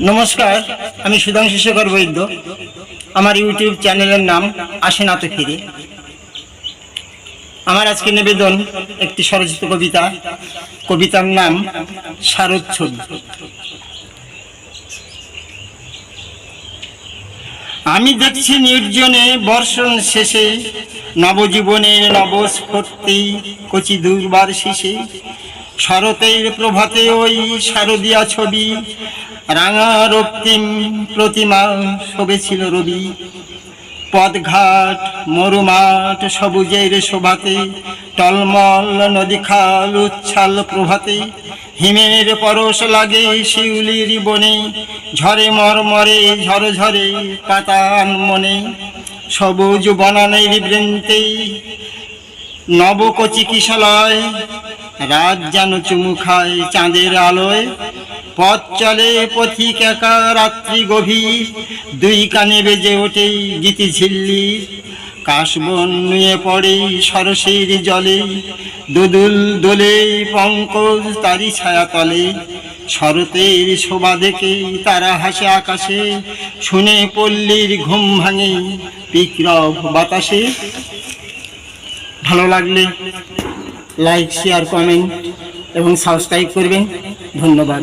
নমস্কার, আমি সুধাংশু শেখর বৈদ্য। আমার ইউটিউব চ্যানেলের নাম আসে না তো ফিরে। আমার আজকে নিবেদন একটি স্বরচিত কবিতা। কবিতার নাম শারদ আমি দেখছি নির্জনে বর্ষণ শেষে, নবজীবনের নবস্ফূর্তি কচি দুর্বার শেষে। শরতের প্রভাতে ওই শারদিয়া ছবি রাঙা রক্তিম প্রতিমা শোভেছিল রবি। পদঘাট মরুমাঠ, সবুজের শোভাতে, টলমল নদী খাল উচ্ছাল প্রভাতে, হিমের পরশ লাগে শিউলির বনে, ঝরে মরমরে ঝরে ঝরে পাতান মনে। সবুজ বনানের বৃন্তে নবকচি কিশলয় রাত যেন চুমু খায় চাঁদের আলোয়। পথ চলে, পথিক একা, রাত্রি গভীর। দুই কানে বেজে ওঠে গীতি ঝিল্লি। কাশবন নুয়ে পড়ে সরসের জলে। দুদুল দোলে পঙ্কজ তারি ছায়া তলে শরতের শোভা দেখে তারা হাসে আকাশে। শুনে পল্লীর ঘুম ভাঙে বিক্রব বাতাসে। ভালো লাগলে। লাইক শেয়ার কমেন্ট এবং সাবস্ক্রাইব করবেন ধন্যবাদ।